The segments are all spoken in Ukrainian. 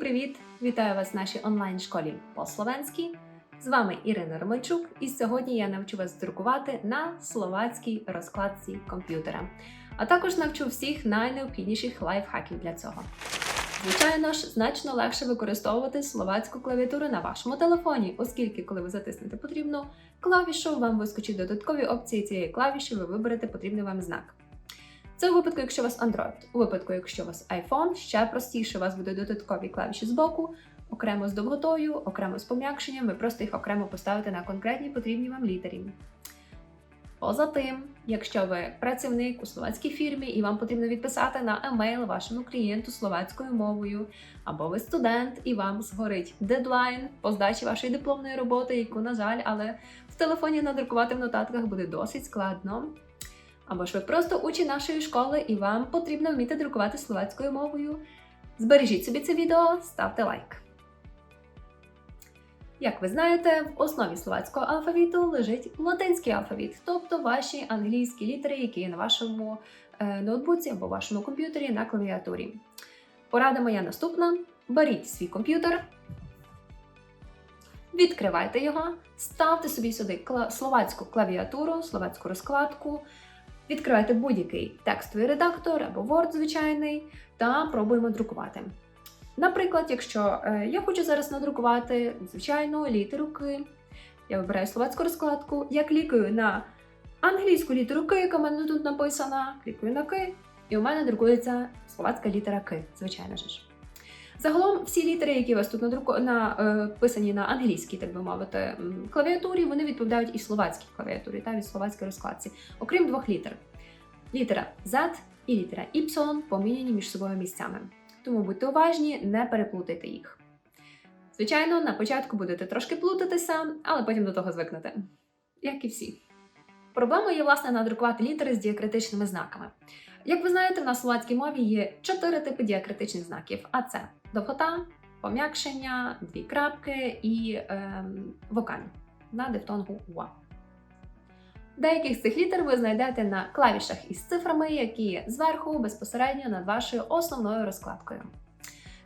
привіт! Вітаю вас в нашій онлайн-школі по-словенськи. З вами Ірина Романчук, і сьогодні я навчу вас друкувати на словацькій розкладці комп'ютера, а також навчу всіх найнеобхідніших лайфхаків для цього. Звичайно ж, значно легше використовувати словацьку клавіатуру на вашому телефоні, оскільки, коли ви затиснете потрібну клавішу, вам вискочить додаткові опції цієї клавіші, ви виберете потрібний вам знак. Це у випадку, якщо у вас Android. У випадку, якщо у вас iPhone, ще простіше, у вас будуть додаткові клавіші з боку, окремо з довготою, окремо з пом'якшенням, ви просто їх окремо поставите на конкретні потрібні вам літері. Поза тим, якщо ви працівник у словацькій фірмі і вам потрібно відписати на емейл вашому клієнту словацькою мовою, або ви студент і вам згорить дедлайн по здачі вашої дипломної роботи, яку, на жаль, але в телефоні надрукувати в нотатках буде досить складно. Або ж ви просто учень нашої школи і вам потрібно вміти друкувати словацькою мовою. Збережіть собі це відео, ставте лайк. Як ви знаєте, в основі словацького алфавіту лежить латинський алфавіт, тобто ваші англійські літери, які є на вашому е, ноутбуці або вашому комп'ютері на клавіатурі. Порада моя наступна: беріть свій комп'ютер, відкривайте його, ставте собі сюди словацьку клавіатуру, словацьку розкладку. Відкривайте будь-який текстовий редактор або Word звичайний та пробуємо друкувати. Наприклад, якщо е, я хочу зараз надрукувати звичайну літеру К, я вибираю словацьку розкладку, я клікаю на англійську літеру К, яка в мене тут написана, клікаю на К, і у мене друкується словацька літера К, звичайно ж. Загалом всі літери, які у вас тут надруку... написані на англійській, так би мовити, клавіатурі, вони відповідають і словацькій клавіатурі, та від словацької розкладці, окрім двох літер. Літера Z і літера Y поміняні між собою місцями. Тому будьте уважні, не переплутайте їх. Звичайно, на початку будете трошки плутатися, але потім до того звикнете. Як і всі. Проблемою є, власне, надрукувати літери з діакритичними знаками. Як ви знаєте, в словацькій мові є чотири типи діакритичних знаків: а це довгота, пом'якшення, дві крапки і ем, вокаль на дифтонгу УА. Деяких з цих літер ви знайдете на клавішах із цифрами, які зверху безпосередньо над вашою основною розкладкою.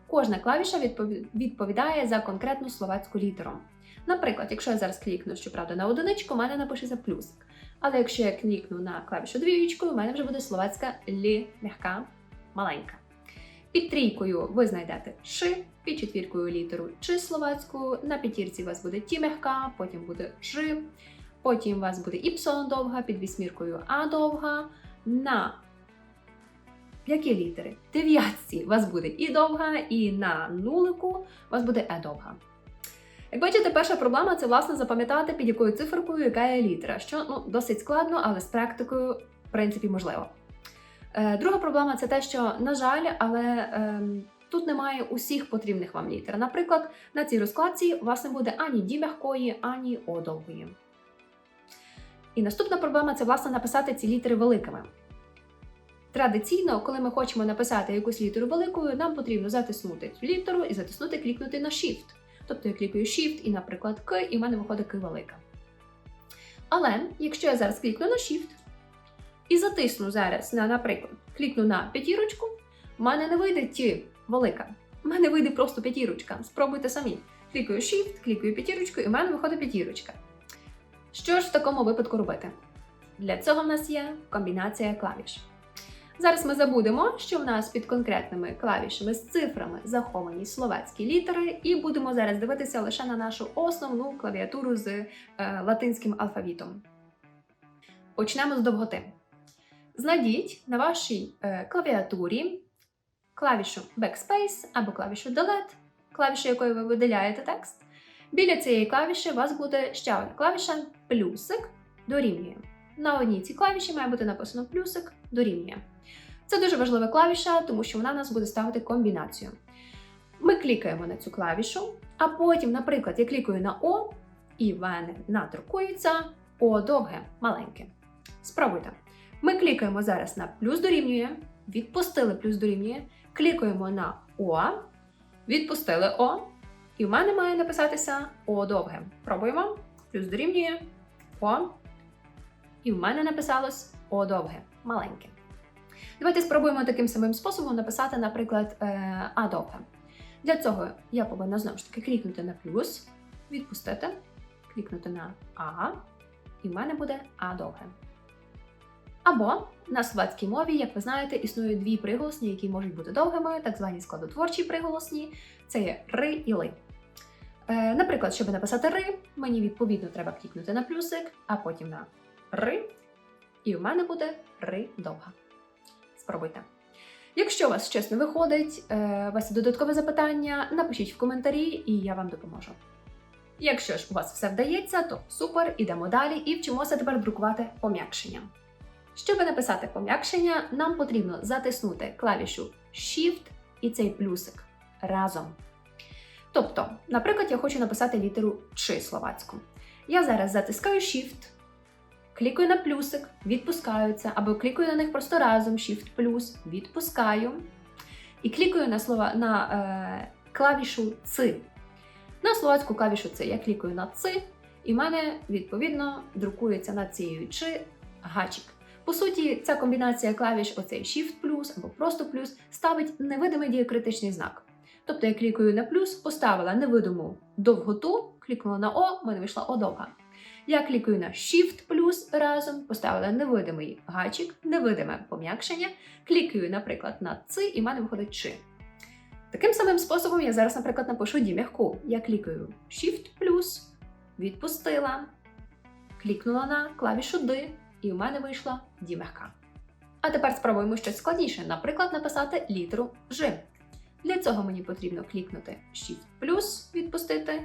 Кожна клавіша відповідає за конкретну словацьку літеру. Наприклад, якщо я зараз клікну, щоправда, на одиничку, у мене напишеться плюсик. Але якщо я клікну на клавішу двієчкою, у мене вже буде словацька лі м'яка маленька. Під трійкою ви знайдете ши, під четвіркою літеру чи словацьку, на п'ятірці у вас буде ті м'яка, потім буде жи, потім у вас буде іпсон довга, під вісьміркою а довга. На які літери? Дев'ятці у вас буде і довга, і на нулику у вас буде е довга. Як бачите, перша проблема це власне запам'ятати, під якою циферкою яка є літера, що ну, досить складно, але з практикою, в принципі, можливо. Е, друга проблема це те, що, на жаль, але ем, тут немає усіх потрібних вам літер. Наприклад, на цій розкладці у вас не буде ані ді м'якої, ані о довгої. І наступна проблема це власне написати ці літери великими. Традиційно, коли ми хочемо написати якусь літеру великою, нам потрібно затиснути цю літеру і затиснути клікнути на Shift. Тобто я клікаю Shift і, наприклад, К, і в мене виходить К велика. Але якщо я зараз клікну на Shift і затисну зараз на, наприклад, клікну на п'ятірочку, в мене не вийде ті велика. В мене вийде просто п'ятірочка. Спробуйте самі. Клікаю Shift, клікаю п'ятірочку, і в мене виходить п'ятірочка. Що ж в такому випадку робити? Для цього в нас є комбінація клавіш. Зараз ми забудемо, що в нас під конкретними клавішами з цифрами заховані словацькі літери, і будемо зараз дивитися лише на нашу основну клавіатуру з е, латинським алфавітом. Почнемо з довготи. Знайдіть на вашій е, клавіатурі клавішу Backspace або клавішу Delete, клавішу якою ви видаляєте текст. Біля цієї клавіші у вас буде ще одна клавіша плюсик дорівнює. На одній цій клавіші має бути написано плюсик дорівнює. Це дуже важлива клавіша, тому що вона нас буде ставити комбінацію. Ми клікаємо на цю клавішу, а потім, наприклад, я клікаю на О, і в мене надрукується О довге, маленьке. Спробуйте. Ми клікаємо зараз на плюс дорівнює, відпустили плюс дорівнює, клікаємо на О, відпустили О, і в мене має написатися О довге. Пробуємо. Плюс дорівнює О. І в мене написалось О довге, маленьке. Давайте спробуємо таким самим способом написати, наприклад, е, А довге. Для цього я повинна знову ж таки клікнути на плюс, відпустити, клікнути на А, і в мене буде А довге. Або на словацькій мові, як ви знаєте, існують дві приголосні, які можуть бути довгими, так звані складотворчі приголосні. Це є ри і ли. Е, наприклад, щоб написати ри, мені відповідно треба клікнути на плюсик, а потім на ри, і в мене буде ри довга. Спробуйте. Якщо у вас щось не виходить, е, у вас є додаткове запитання, напишіть в коментарі, і я вам допоможу. Якщо ж у вас все вдається, то супер, ідемо далі і вчимося тепер друкувати пом'якшення. Щоб написати пом'якшення, нам потрібно затиснути клавішу Shift і цей плюсик разом. Тобто, наприклад, я хочу написати літеру Ч словацьку. Я зараз затискаю Shift, клікаю на плюсик, відпускаю це, або клікаю на них просто разом Shift плюс, відпускаю. І клікаю на слова на е, клавішу Ц. На словацьку клавішу Ц я клікаю на Ц, і в мене відповідно друкується над цією Ч гачик. По суті, ця комбінація клавіш, оцей Shift плюс або просто плюс, ставить невидимий діакритичний знак. Тобто я клікаю на плюс, поставила невидиму довготу, клікнула на О, в мене вийшла О довга. Я клікаю на Shift плюс разом, поставила невидимий гачик, невидиме пом'якшення, клікаю, наприклад, на Ц, і в мене виходить Чи. Таким самим способом я зараз, наприклад, напишу Ді м'яку. Я клікаю Shift плюс, відпустила, клікнула на клавішу Д, і в мене вийшла Ді м'яка. А тепер спробуємо щось складніше, наприклад, написати літеру Ж. Для цього мені потрібно клікнути Shift відпустити.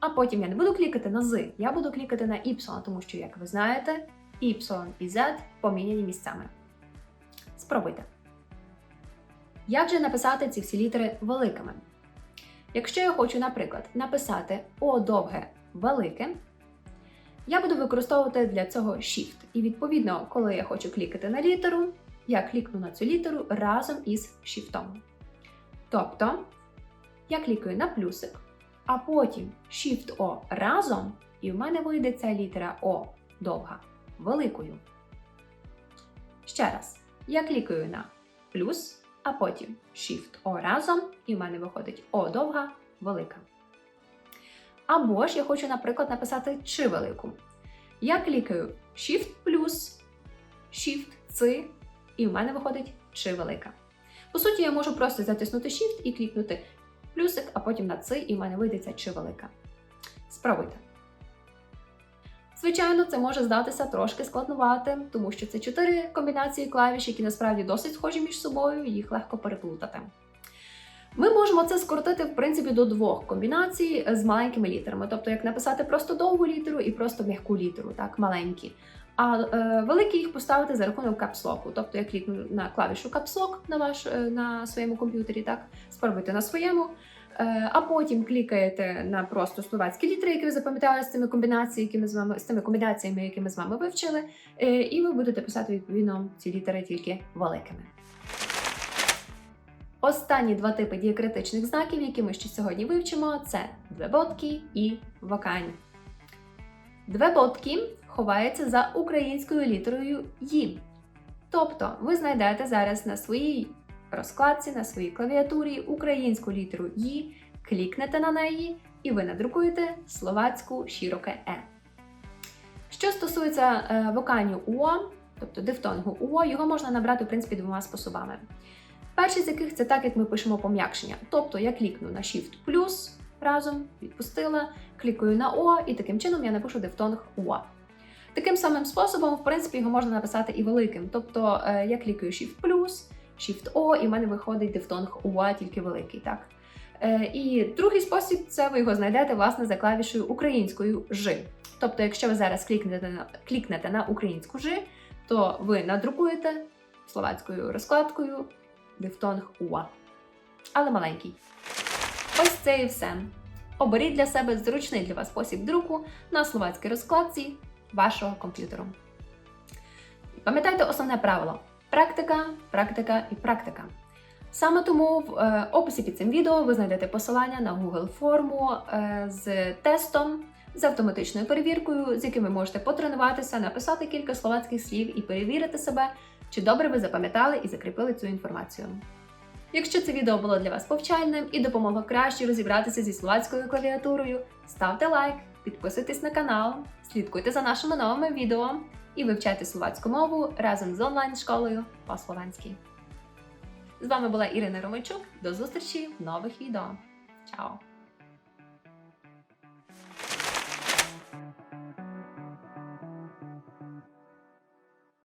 А потім я не буду клікати на Z, я буду клікати на Y, тому що, як ви знаєте, Y і Z поміняні місцями. Спробуйте. Як же написати ці всі літери великими? Якщо я хочу, наприклад, написати О довге велике, я буду використовувати для цього Shift. І відповідно, коли я хочу клікати на літеру, я клікну на цю літеру разом із Shift. Тобто я клікаю на плюсик, а потім Shift-O разом, і в мене вийде ця літера О довга великою. Ще раз, я клікаю на плюс, а потім Shift-O разом, і в мене виходить О довга велика. Або ж я хочу, наприклад, написати чи велику. Я клікаю Shift плюс, Shift Ц, і в мене виходить чи велика. По суті, я можу просто затиснути Shift і клікнути плюсик, а потім на Ц, і в мене вийде ця чи велика. Спробуйте. Звичайно, це може здатися трошки складнуватим, тому що це чотири комбінації клавіш, які насправді досить схожі між собою, і їх легко переплутати. Ми можемо це скоротити, в принципі, до двох комбінацій з маленькими літерами, тобто як написати просто довгу літеру і просто м'яку літеру, так, маленькі. А е, великі їх поставити за рахунок капслоку. Тобто я клікну на клавішу капслок на ваш е, на своєму комп'ютері, так спробуйте на своєму. Е, а потім клікаєте на просто словацькі літери, які ви запам'ятали з цими комбінаціями, які з вами з тими комбінаціями, які ми з вами вивчили, е, і ви будете писати відповідно ці літери тільки великими. Останні два типи діакритичних знаків, які ми ще сьогодні вивчимо, це двеботки і вокань. Двеботки ховаються за українською літерою «ї». Тобто ви знайдете зараз на своїй розкладці, на своїй клавіатурі українську літеру «ї», клікнете на неї і ви надрукуєте словацьку широке Е. Що стосується е, воканю УО, тобто дифтонгу УО, його можна набрати в принципі двома способами. Перший з яких це так, як ми пишемо пом'якшення. Тобто я клікну на Shift плюс разом, відпустила, клікаю на О, і таким чином я напишу дифтонг УА. Таким самим способом, в принципі, його можна написати і великим. Тобто е, я клікаю Shift плюс, Shift O, і в мене виходить дифтонг УА, тільки великий. так? Е, і другий спосіб це ви його знайдете власне за клавішою українською Ж. Тобто, якщо ви зараз клікнете на, клікнете на українську Ж, то ви надрукуєте словацькою розкладкою дифтонг УА. Але маленький. Ось це і все. Оберіть для себе зручний для вас спосіб друку на словацькій розкладці вашого комп'ютеру. Пам'ятайте основне правило: практика, практика і практика. Саме тому в е, описі під цим відео ви знайдете посилання на Google форму е, з тестом, з автоматичною перевіркою, з яким ви можете потренуватися, написати кілька словацьких слів і перевірити себе, чи добре ви запам'ятали і закріпили цю інформацію. Якщо це відео було для вас повчальним і допомогло краще розібратися зі словацькою клавіатурою, ставте лайк, підписуйтесь на канал, слідкуйте за нашими новими відео і вивчайте словацьку мову разом з онлайн-школою по-словенськи. З вами була Ірина Ромайчук. До зустрічі в нових відео. Чао!